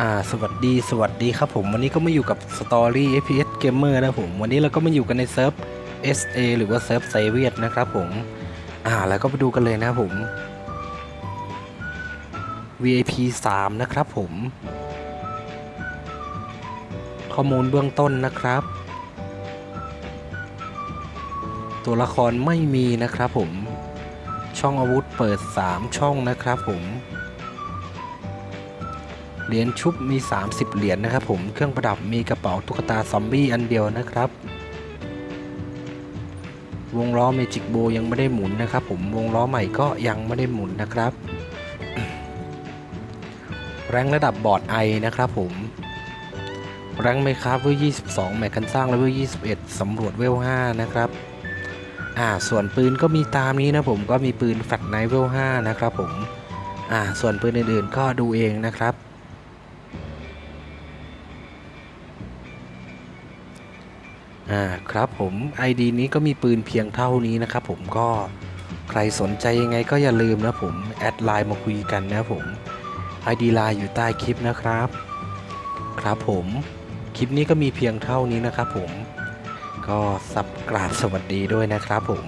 อ่าสวัสดีสวัสดีครับผมวันนี้ก็มาอยู่กับ Story FPS Gamer นะผมวันนี้เราก็มาอยู่กันในเซิร์ฟ SA หรือว่าเซิร์ฟไซเวียนะครับผมอ่าแล้วก็ไปดูกันเลยนะผม VIP 3 นะครับผม ข้อมูลเบื้องต้นนะครับ ตัวละครไม่มีนะครับผม ช่องอาวุธเปิด 3 ช่องนะครับผม เหรียญชุบมี 30 เหรียญนะครับผม เครื่องประดับมีกระเป๋าตุ๊กตาซอมบี้อันเดียวนะครับ วงล้อเมจิกโบยังไม่ได้หมุนนะครับผม วงล้อใหม่ก็ยังไม่ได้หมุนนะครับ แรงระดับบอร์ดไอนะครับผม แรงไมครับเวล22 แม็กกันสร้างเลเวล21 สำรวจเวล5นะครับ อ่า ส่วนปืนก็มีตามนี้นะผม ก็มีปืนแฟลชไนท์เวล5นะครับผม อ่า ส่วนปืนอื่นๆก็ดูเองนะครับ อ่าครับผม ID นี้ก็มีปืนเพียงเท่านี้นะครับผมก็ใครสนใจยังไงก็อย่าลืมนะผมแอดไลน์มาคุยกันนะผม ID ไลน์อยู่ใต้คลิปนะครับ ครับผมคลิปนี้ก็มีเพียงเท่านี้นะครับผมก็สับกราบสวัสดีด้วยนะครับผม